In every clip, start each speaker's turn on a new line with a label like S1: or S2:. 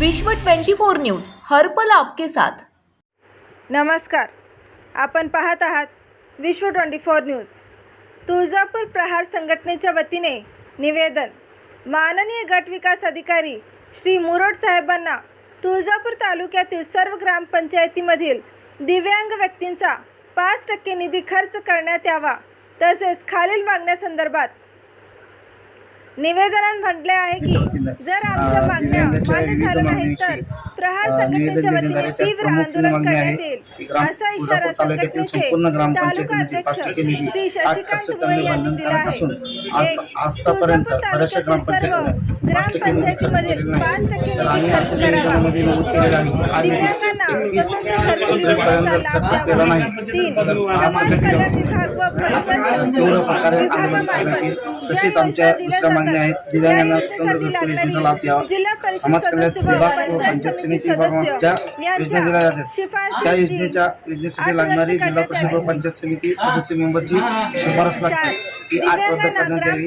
S1: विश्व 24 न्यूज हरपल आपके साथ.
S2: नमस्कार. आपण पाहत आहात Vishwa twenty four news. Tuljapur Prahar संघटनेच्या वतीने निवेदन. माननीय गट विकास अधिकारी श्री मुरोड साहेबांना तुळजापूर तालुक्यातील सर्व ग्रामपंचायतीमधील दिव्यांग व्यक्तींचा पाच टक्के निधी खर्च करण्यात यावा तसेच खालील मागण्यासंदर्भात निवेदनात म्हटले आहे की जर आमच्या मागण्या मान्य झाल्या नाहीत तर प्रहार संघटनेच्या वतीने तीव्र आंदोलन करण्यात येईल. असा इशारा संघटनेचे
S3: संपूर्ण
S2: तालुका अध्यक्ष श्री शशिकांत मुळे यांनी दिला आहे.
S3: असून आज
S2: एक,
S3: आजतापर्यंत
S2: तुळजापूर
S3: बऱ्याचशा
S2: तालुक्यातील
S3: ग्रामपंचायतीने पाच टक्के निधी खर्च
S2: ग्रामपंचायतीमधील पाच टक्के निधी करावा. दिव्यांगांना स्वतंत्र
S3: केला नाही.
S2: तीन. समाज कल्याण विभाग व पंचायत
S3: तसेच आमच्या दुसऱ्या मागण्या आहेत. दिव्यांगांना स्वतंत्र घरकुल योजनेचा लाभ द्यावा. समाज कल्याण विभाग व पंचायत समिती विभागात ज्या योजना दिल्या जातात. त्या योजनेच्या योजनेसाठी लागणारी जिल्हा परिषद व पंचायत समिती सदस्य मेंबरची शिफारस लागते. ती आठ रद्द करण्यात यावी.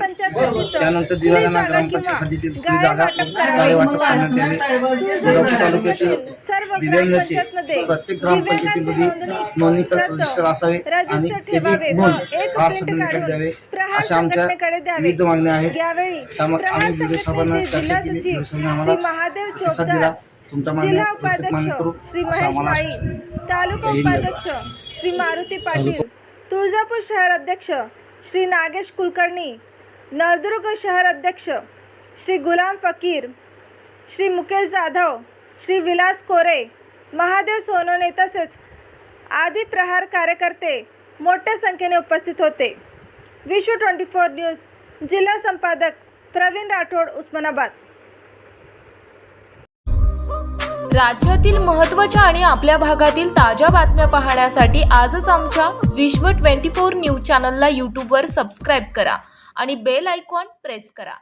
S3: त्यानंतर दिव्यांगांना ग्रामपंचायत हद्दीतील जागा कार्य वाटप करण्यात यावे. तुळजापूर तालुक्यातील दिव्यांगाचे प्रत्येक ग्रामपंचायतीमध्ये नोंदणीकृत रजिस्टर असावे आणि त्याची नोंद फार समितीकडे द्यावे अशा आमच्या विविध मागण्या आहेत. त्यामुळे आम्ही विजय साहेबांना चर्चा केली. विजय साहेबांनी आम्हाला प्रतिसाद दिला. तुमच्या
S2: जिल्हा
S3: मागण्या मान्य करू.
S2: उपाध्यक्ष श्री
S3: असं
S2: महेश
S3: आम्हाला
S2: माळी तालुका. उपाध्यक्ष श्री मारुती पाटील तुळजापूर शहर अध्यक्ष श्री नागेश कुलकर्णी नळदुर्ग शहर अध्यक्ष श्री गुलाम फकीर श्री मुकेश जाधव श्री विलास कोरे महादेव सोनवणे तसेच आदी प्रहार कार्यकर्ते मोठ्या संख्येने उपस्थित होते. विश्व ट्वेंटी फोर न्यूज जिल्हा संपादक प्रवीण राठोड उस्मानाबाद.
S1: राज्यातील महत्त्वाच्या आणि आपल्या भागातील ताज्या बातम्या पाहण्यासाठी आजच आमच्या विश्व 24 न्यूज चॅनलला यूट्यूबवर सबस्क्राईब करा आणि बेल आयकॉन प्रेस करा.